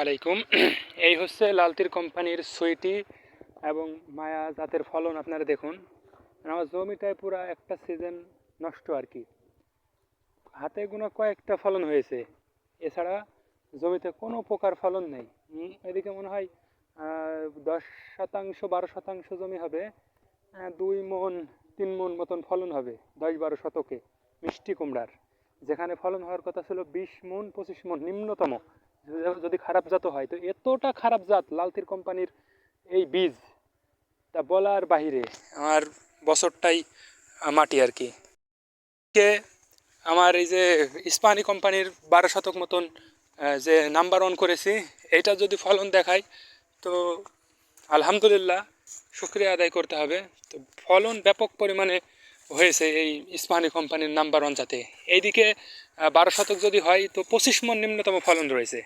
আলাইকুম। এই হচ্ছে লালতির কোম্পানির সুইটি এবং মায়া জাতের ফলন আপনারা দেখুন। আমার জমিটায় পুরো একটা সিজন নষ্ট আর কি। হাতে গোনা কয়েকটা ফলন হয়েছে। এছাড়া জমিতে কোনো প্রকার ফলন নেই। এদিকে মনে হয় দশ শতাংশ, বারো শতাংশ জমি হবে। দুই মন, তিন মন মতন ফলন হবে, দশ বারো শতকে। মিষ্টি কুমড়ার। যেখানে ফলন হওয়ার কথা ছিল বিশ মন, পঁচিশ মন, নিম্নতম। যদি- খারাপ জাত হয়, তো এতটা খারাপ জাত লালতির কোম্পানির এই বীজ, তা বলার বাহিরে আমার বছরটাই মাটি আর কি। কে আমার এই যে ইস্পানি কোম্পানির বারো শতক মতন যে নাম্বার ওয়ান করেছি এটা যদি ফলন দেখায় তো আলহামদুলিল্লাহ, শুক্রিয়া আদায় করতে হবে। তো ফলন ব্যাপক পরিমাণে হয়েছে এই ইস্পানি কোম্পানির নাম্বার ওয়ান জাতে। এইদিকে বারো শতক যদি হয়, তো পঁচিশ মন নিম্নতম ফলন রয়েছে।